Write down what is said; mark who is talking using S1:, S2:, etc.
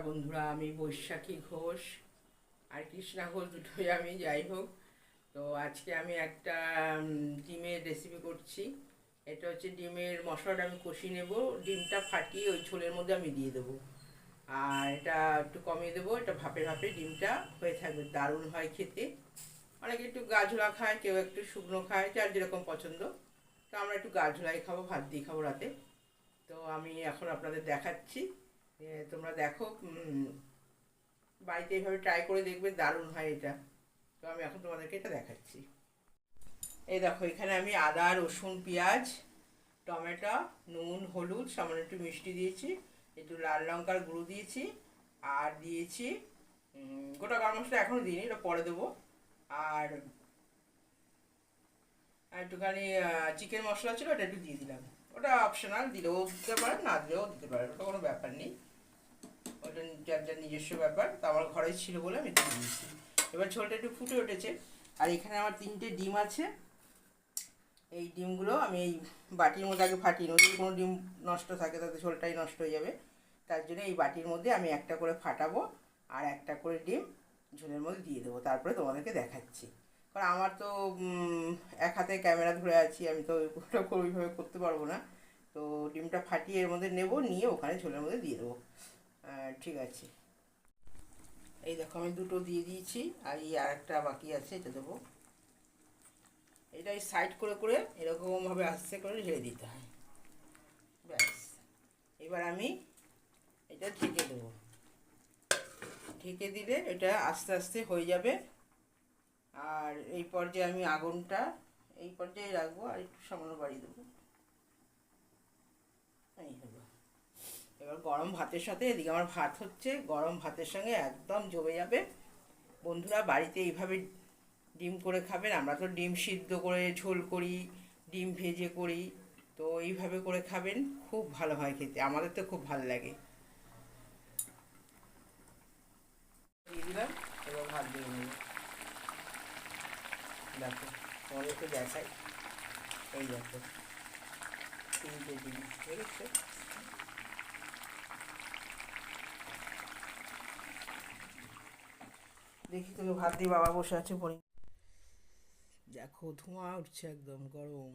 S1: বন্ধুরা, আমি বৈশাখী ঘোষ আর কৃষ্ণা ঘোষ দুটোই আমি, যাই হোক। তো আজকে আমি একটা ডিমের রেসিপি করছি। এটা হচ্ছে ডিমের মশলাটা আমি কষিয়ে নেব। ডিমটা ফাটিয়ে ওই ঝোলের মধ্যে আমি দিয়ে দেবো। আর এটা একটু কমিয়ে দেবো, এটা ভাপে ভাপে ডিমটা হয়ে থাকবে। দারুণ হয় খেতে। অনেকে একটু গাঝোলা খায়, কেউ একটু শুকনো খায়, যার যেরকম পছন্দ। তো আমরা একটু গাঝোলাই খাব, ভাত দিয়ে খাব রাতে। তো আমি এখন আপনাদের দেখাচ্ছি। তোমরা দেখো বাড়িতে এইভাবে ট্রাই করে দেখবে, দারুণ হয় এটা। তো আমি এখন তোমাদেরকে এটা দেখাচ্ছি। এই দেখো, এখানে আমি আদা, রসুন, পেঁয়াজ, টমেটো, নুন, হলুদ, সামান্য একটু মিষ্টি দিয়েছি, একটু লাল লঙ্কার গুঁড়ো দিয়েছি, আর দিয়েছি গোটা গরম মশলা এখনও দিইনি, এটা পরে দেবো। আর একটুখানি চিকেন মশলা ছিল, ওটা একটু দিয়ে দিলাম। ওটা অপশনাল দিলেও দিতে পারেন, না দিলেও দিতে পারেন, ওটা কোনো ব্যাপার নেই। ওটা যার নিজস্ব ব্যাপার, তো আমার ঘরে ছিল বলে আমি দিয়ে দিয়েছি এবার ঝোলটা একটু ফুটে উঠেছে। আর এখানে আমার তিনটে ডিম আছে। এই ডিমগুলো আমি এই বাটির মধ্যে আগে ফাটিয়ে নেব। যদি কোনো ডিম নষ্ট থাকে, তাতে ঝোলটাই নষ্ট হয়ে যাবে। তার জন্য এই বাটির মধ্যে আমি একটা করে ফাটাবো আর একটা করে ডিম ঝোলের মধ্যে দিয়ে দেবো। তারপরে তোমাদেরকে দেখাচ্ছি। কারণ আমার তো এক হাতে ক্যামেরা ধরে আছি, আমি তো ওইটা ওইভাবে করতে পারব না। তো ডিমটা ফাটিয়ে এর মধ্যে নেব, নিয়ে ওখানে ঝোলের মধ্যে দিয়ে দেবো। ঠিক আছে। এই দেখো, আমি দুটো দিয়ে দিয়েছি, আর এই আর একটা বাকি আছে, এটা দেবো। এটা এই সাইড করে করে এরকমভাবে আস্তে করে ঢেলে দিতে হয়। ব্যাস। এবার আমি এটা ঢেকে দেবো। ঢেকে দিলে এটা আস্তে আস্তে হয়ে যাবে। আর এই পর্যায়ে আমি আগুনটা, এই পর্যায়ে রাখব, আর একটু সামান্য বাড়িয়ে দেবো। এই এবার গরম ভাতের সাথে এদিকে আমার ভাত হচ্ছে, গরম ভাতের সঙ্গে একদম জমে যাবে। বন্ধুরা বাড়িতে এইভাবে ডিম করে খাবেন, আমরা তো ডিম সিদ্ধ করে ঝোল করি, ডিম ভেজে করি, তো এইভাবে করে খাবেন, খুব ভালো হয় খেতে, আমাদের তো খুব ভালো লাগে। দিয়ে ভাত দিয়ে দেখো দেখাই। এই দেখো, তিনটে ডিম দেখেছ দেখি তোকে ভাত দিয়ে বাবা বসে আছে পরে দেখো ধোঁয়া উঠছে একদম গরম।